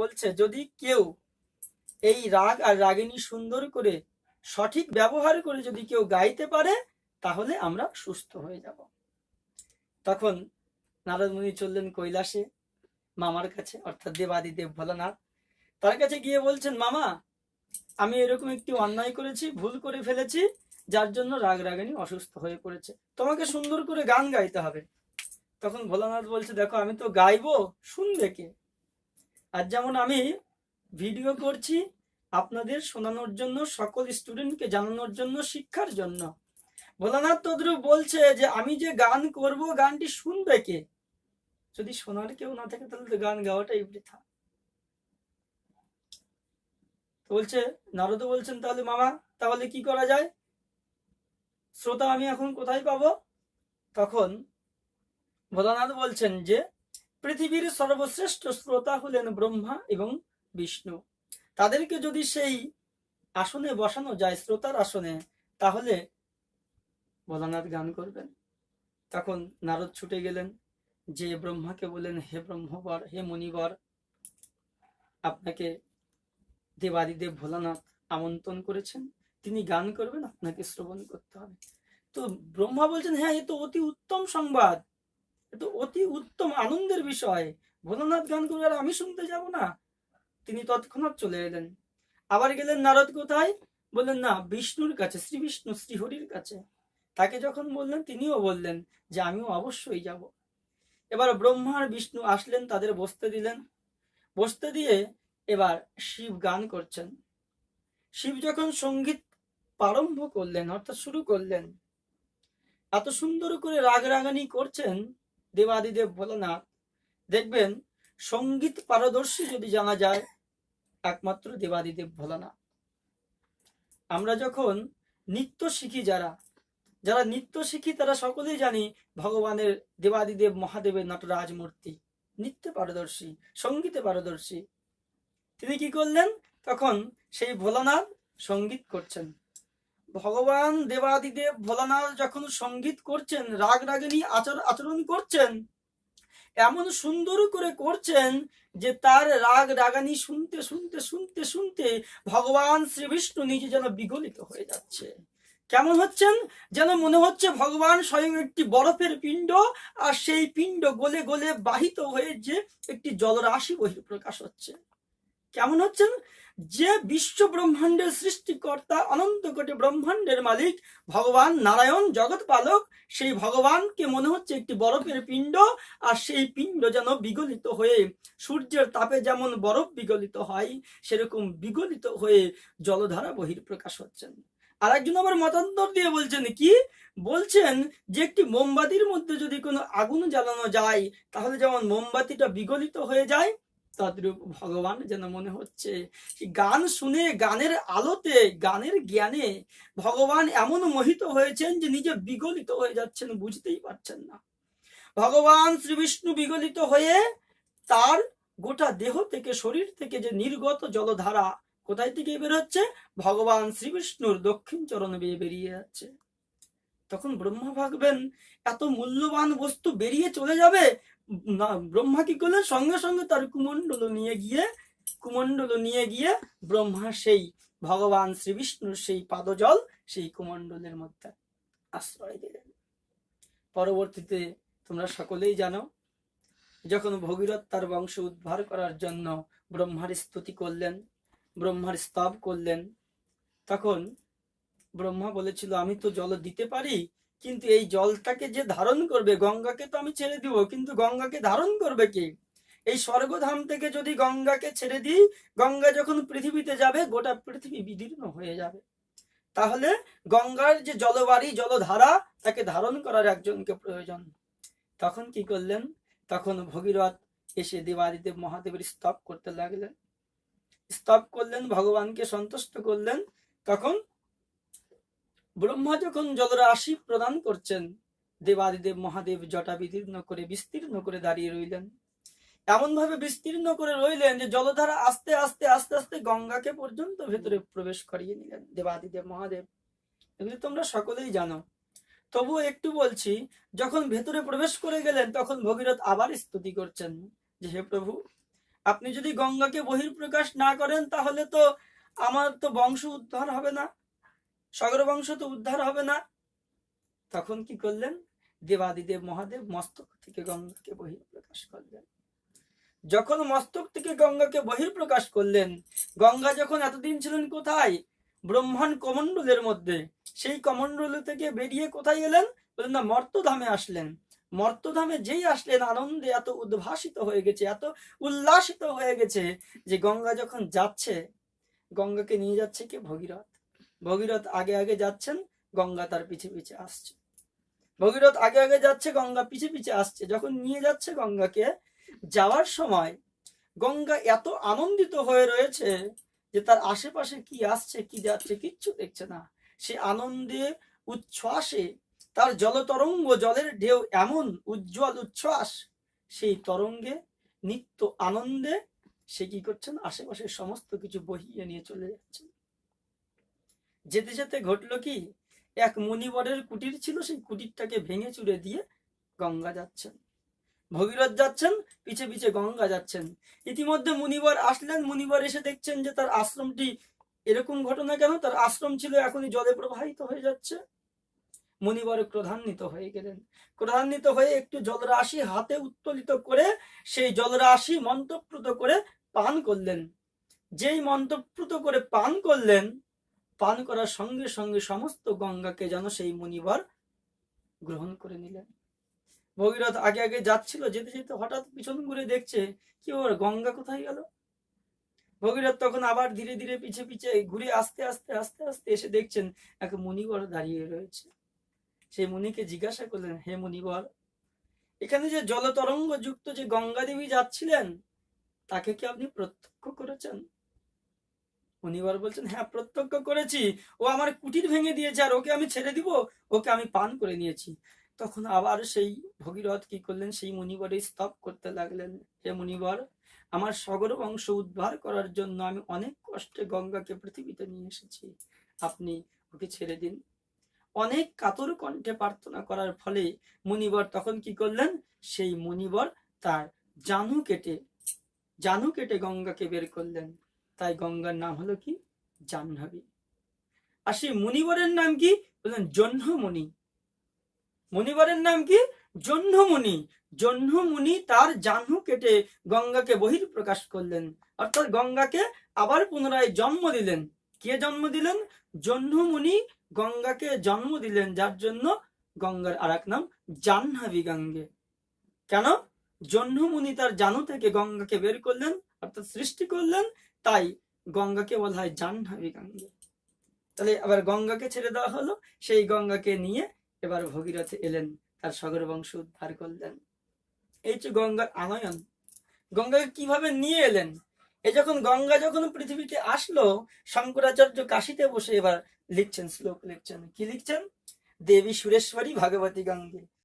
বলছে, যদি কেউ এই রাগ আর রাগিনী সুন্দর করে সঠিক ব্যবহার করে যদি কেউ গাইতে পারে, তাহলে আমরা সুস্থ হয়ে যাব। তখন নারদ মুনি চললেন কৈলাসে মামার কাছে, অর্থাৎ দেবাদিদেব ভোলানাথ। তার কাছে গিয়ে বলছেন, মামা, আমি এরকম একটি অন্যায় করেছি, ভুল করে ফেলেছি, যার জন্য রাগ রাগানি অসুস্থ হয়ে পড়েছে। তোমাকে সুন্দর করে গান গাইতে হবে। তখন ভোলানাথ বলছে, দেখো, আমি তো গাইবো, শুনবে কে? আর যেমন আমি ভিডিও করছি আপনাদের শোনানোর জন্য, সকল স্টুডেন্টকে জানানোর জন্য, শিক্ষার জন্য। ভোলানাথ তদ্রুপ বলছে যে, আমি যে গান করব, গানটি শুনবে কে? যদি শোনার কেউ না থাকে, তাহলে তো গান গাওয়াটাই বৃথা। বলছে নারদ বলছেন তাহলে, মামা, তাহলে কি করা যায়? শ্রোতা আমি এখন কোথায় পাবো? তখন ভোলানাথ বলছেন যে পৃথিবীর সর্বশ্রেষ্ঠ শ্রোতা হলেন ব্রহ্মা এবং বিষ্ণু। তাদেরকে যদি সেই আসনে বসানো যায়, শ্রোতার আসনে, তাহলে ভোলানাথ গান করবেন। তখন নারদ ছুটে গেলেন, যে ব্রহ্মাকে বলেন হে ব্রহ্মবর, হে মুনিবর, আপনাকে দেবাদিদেব ভোলানাথ আমন্ত্রণ করেছেন। তিনি গান করবেন, আপনাকে শ্রবণ করতে হবে। তো ব্রহ্মা বলছেন হ্যাঁ এ তো অতি উত্তম সংবাদ। তো অতি উত্তম আনন্দের বিষয়। ভোলানাথ গান আর আমি শুনতে যাব না। তিনি তৎক্ষণাৎ চলে এলেন। আবার গেলেন নারদ কোথায়? বললেন, না, বিষ্ণুর কাছে, শ্রী বিষ্ণু শ্রীহরির কাছে। তাকে যখন বললেন, তিনিও বললেন যে, আমিও অবশ্যই যাব। এবার ব্রহ্মা আর বিষ্ণু আসলেন, তাদের বসতে দিলেন। বসতে দিয়ে এবার শিব গান করছেন। শিব যখন সংগীত প্রারম্ভ করলেন, অর্থাৎ শুরু করলেন, এত সুন্দর করে রাগ রাগানি করছেন দেবাদিদেব ভোলানাথ। দেখবেন, সংগীত পারদর্শী যদি জানা যায়, একমাত্র দেবাদিদেব ভোলানাথ। আমরা যখন নৃত্য শিখি যারা যারা নৃত্য শিখি তারা সকলেই জানি ভগবানের দেবাদিদেব মহাদেবের নটরাজ মূর্তি নৃত্যে পারদর্শী, সঙ্গীতে পারদর্শী। তিনি কি করলেন? তখন সেই ভোলানাথ সংগীত করছেন। ভগবান দেবাদিদেব ভোলানাথ যখন সংগীত করছেন রাগ রাগিনী আচর, আচরণ করছেন, এমন সুন্দর করে করছেন যে তার রাগ রাগানি শুনতে শুনতে শুনতে শুনতে ভগবান শ্রী বিষ্ণু নিজে যেন বিগলিত হয়ে যাচ্ছে। কেমন হচ্ছেন? যেন মনে হচ্ছে ভগবান স্বয়ং একটি বরফের পিণ্ড আর সেই পিণ্ড গলে গলে বাহিত হয়ে যে একটি জলরাশি বহিঃপ্রকাশ হচ্ছে। কেমন হচ্ছেন? যে বিশ্ব ব্রহ্মাণ্ডের সৃষ্টিকর্তা, অনন্ত কোটি ব্রহ্মাণ্ডের মালিক, ভগবান নারায়ণ জগৎ পালক সেই ভগবানকে মনে হচ্ছে একটি বরফের পিণ্ড, আর সেই পিণ্ড যেন বিগলিত হয়ে, সূর্যের তাপে যেমন বরফ বিগলিত হয়, সেরকম বিগলিত হয়ে জলধারা বহির্প্রকাশ হচ্ছেন। আর একজন আবার মতান্তর দিয়ে বলছেন, কি? বলছেন যে একটি মোমবাতির মধ্যে যদি কোনো আগুন জ্বালানো যায়, তাহলে যেমন মোমবাতিটা বিগলিত হয়ে যায় তদ্রূপ ভগবান যেন মনে হচ্ছে। গান শুনে, গানের আলোতে, গানের জ্ঞানে ভগবান এমন মোহিত হয়েছেন যে নিজে বিগলিত হয়ে যাচ্ছেন, বুঝতেই পারছেন না। ভগবান শ্রী বিষ্ণু বিগলিত হয়ে তার গোটা দেহ থেকে, শরীর থেকে যে নির্গত জলধারা কোথায় থেকে বের হচ্ছে? ভগবান শ্রী বিষ্ণুর দক্ষিণ চরণ বেয়ে বেরিয়ে যাচ্ছে। তখন ব্রহ্মা ভাববেন, এত মূল্যবান বস্তু বেরিয়ে চলে যাবে ব্রহ্মা কি করলেন সঙ্গে সঙ্গে তার কুমণ্ডল নিয়ে গিয়ে, কুমণ্ডল নিয়ে গিয়ে ব্রহ্মা সেই ভগবান শ্রী বিষ্ণুর সেই পাদজল, সেই কুমণ্ডলের মধ্যে আশ্রয় দিলেন। পরবর্তীতে তোমরা সকলেই জানো, যখন ভগীরথ তার বংশ উদ্ধার করার জন্য ব্রহ্মার স্তুতি করলেন, ব্রহ্মার স্তব করলেন, তখন ব্রহ্মা বলেছিল, আমি তো জল দিতে পারি কিন্তু এই জলটাকে যে ধারণ করবে, গঙ্গাকে তো আমি ছেড়ে দিব, কিন্তু গঙ্গাকে ধারণ করবে কে? এই স্বর্গধাম থেকে যদি গঙ্গাকে ছেড়ে দিই, গঙ্গা যখন পৃথিবীতে যাবে, গোটা পৃথিবী বিদীর্ণ হয়ে যাবে। তাহলে গঙ্গার যে জলবাড়ি জলধারা, তাকে ধারণ করার একজনকে প্রয়োজন। তখন কি করলেন? তখন ভগীরথ এসে দেবাদিদেব মহাদেবের স্তব করতে লাগলেন। স্তব করলেন, ভগবানকে সন্তুষ্ট করলেন। তখন ব্রহ্মা যখন জলরাশি প্রদান করছেন, দেবাদিদেব মহাদেব জটা বিদীর্ণ করে বিস্তীর্ণ করে দাঁড়িয়ে রইলেন। এমন ভাবে বিস্তীর্ণ করে রইলেন যে জলধারা আস্তে আস্তে আস্তে আস্তে গঙ্গাকে পর্যন্ত ভেতরে প্রবেশ করিয়ে নিলেন দেবাদিদেব মহাদেব। এগুলি তোমরা সকলেই জানো। তবুও একটু বলছি, যখন ভেতরে প্রবেশ করে গেলেন, তখন ভগীরথ আবার স্তুতি করছেন যে, হে প্রভু, আপনি যদি গঙ্গাকে বহির্প্রকাশ না করেন, তাহলে তো আমার তো বংশ উদ্ধার হবে না। সাগর বংশ তো উদ্ধার হবে না। তখন কি করলেন? দেবাদিদেব মহাদেব মস্তক থেকে গঙ্গাকে বহির্প্রকাশ করলেন। যখন মস্তক থেকে গঙ্গাকে বহির্প্রকাশ করলেন, গঙ্গা যখন এতদিন ছিলেন কোথায়? ব্রহ্মাণ্ড কমণ্ডলের মধ্যে। সেই কমণ্ডল থেকে বেরিয়ে কোথায় এলেন? বললেন, না, মর্তধামে আসলেন। মর্তধামে যেই আসলেন, আনন্দে এত উদ্ভাসিত হয়ে গেছে, এত উল্লাসিত হয়ে গেছে যে গঙ্গা যখন যাচ্ছে, গঙ্গাকে নিয়ে যাচ্ছে কে? ভগীরথ। ভগীরথ আগে আগে যাচ্ছেন, গঙ্গা তার পিছে পিছে আসছে। ভগীরথ আগে আগে যাচ্ছে, গঙ্গা পিছে পিছে আসছে। যখন নিয়ে যাচ্ছে গঙ্গাকে, যাওয়ার সময় গঙ্গা এত আনন্দিত হয়ে রয়েছে যে তার আশেপাশে কি আসছে, কি যাচ্ছে, কিচ্ছু দেখছে না। সে আনন্দে, উচ্ছ্বাসে তার জলতরঙ্গ, জলের ঢেউ এমন উজ্জ্বল উচ্ছ্বাস, সেই তরঙ্গে নিত্য আনন্দে সে কি করছেন, আশেপাশের সমস্ত কিছু বহিয়ে নিয়ে চলে যাচ্ছেন। যেতে যেতে ঘটলো কি, এক মুনিবরের কুটির ছিল, সেই কুটিরটাকে ভেঙে চুরে দিয়ে গঙ্গা যাচ্ছেন। ভগীরথ যাচ্ছেন, পিছে পিছে গঙ্গা যাচ্ছেন। ইতিমধ্যে মুনিবর আসলেন, মুনিবর এসে দেখছেন যে তার আশ্রমটি এরকম ঘটনা কেন? তার আশ্রম ছিল, এখনই জলে প্রবাহিত হয়ে যাচ্ছে। মুনিবর ক্রধান্বিত হয়ে গেলেন। ক্রধান্বিত হয়ে একটু জলরাশি হাতে উত্তোলিত করে সেই জলরাশি মন্ত্রপ্রুত করে পান করলেন। যেই মন্ত্রপ্রুত করে পান করলেন পান করার সঙ্গে সঙ্গে সমস্ত গঙ্গাকে যেন সেই মুনিবর গ্রহণ করে নিলেন। ভগীরথ আগে আগে যাচ্ছিল, যেতে যেতে হঠাৎ পিছন ঘুরে দেখছে কি ওর গঙ্গা কোথায় গেল। ভগীরথ তখন আবার ধীরে ধীরে পিছে পিছে ঘুরে আস্তে আস্তে আস্তে আস্তে এসে দেখছেন এক মুনিবর দাঁড়িয়ে রয়েছে। সেই মুনিকে জিজ্ঞাসা করলেন, হে মুনিবর, এখানে যে জলতরঙ্গ যুক্ত যে গঙ্গা দেবী যাচ্ছিলেন, তাকে কি আপনি প্রত্যক্ষ করেছেন? মুনিবর বলছেন হ্যাঁ প্রত্যক্ষ করেছি। ও আমার কুটির ভেঙে দিয়েছে আর ওকে আমি ছেড়ে দিব, ওকে আমি পান করে নিয়েছি। তখন আবার সেই ভগীরথ কি করলেন, সেই মুনিবরে স্তব করতে লাগলেন। হে মুনিবর, আমার সগর বংশ উদ্ধার করার জন্য আমি অনেক কষ্টে গঙ্গাকে পৃথিবীতে নিয়ে এসেছি। আপনি ওকে ছেড়ে দিন। অনেক কাতর কণ্ঠে প্রার্থনা করার ফলে মুনিবর তখন কি করলেন, সেই মুনিবর তার জানু কেটে জানু কেটে গঙ্গাকে বের করলেন। তাই গঙ্গার নাম হলো কি? জাহ্নবী। আর সেই মুনিবরের নাম কি? বললেন জহ্নমণি। মুনিবরের নাম কি? জহ্নমণি। জহ্নমুনি তার জাহ্নু কেটে গঙ্গাকে বহির প্রকাশ করলেন। অর্থাৎ গঙ্গাকে আবার পুনরায় জন্ম দিলেন। কে জন্ম দিলেন? জহ্নমুনি গঙ্গাকে জন্ম দিলেন, যার জন্য গঙ্গার আর এক নাম জাহ্নবী গঙ্গে। কেন? জহ্নমুনি তার জানু থেকে গঙ্গাকে বের করলেন, অর্থাৎ সৃষ্টি করলেন তাই গঙ্গাকে বলা হয় জাহ্নবী গঙ্গে তাহলে আবার গঙ্গাকে ছেড়ে দেওয়া হলো, সেই গঙ্গাকে নিয়ে এবার ভগীরথে এলেন, তার সগর বংশ উদ্ধার করলেন। এই যে গঙ্গার আনয়ন গঙ্গাকে কীভাবে নিয়ে এলেন? এই যখন গঙ্গা যখন পৃথিবীতে আসলো, শঙ্করাচার্য কাশিতে বসে এবার লিখছেন, শ্লোক লিখছেন। কি লিখছেন? দেবী সুরেশ্বরী ভাগবতী গঙ্গে।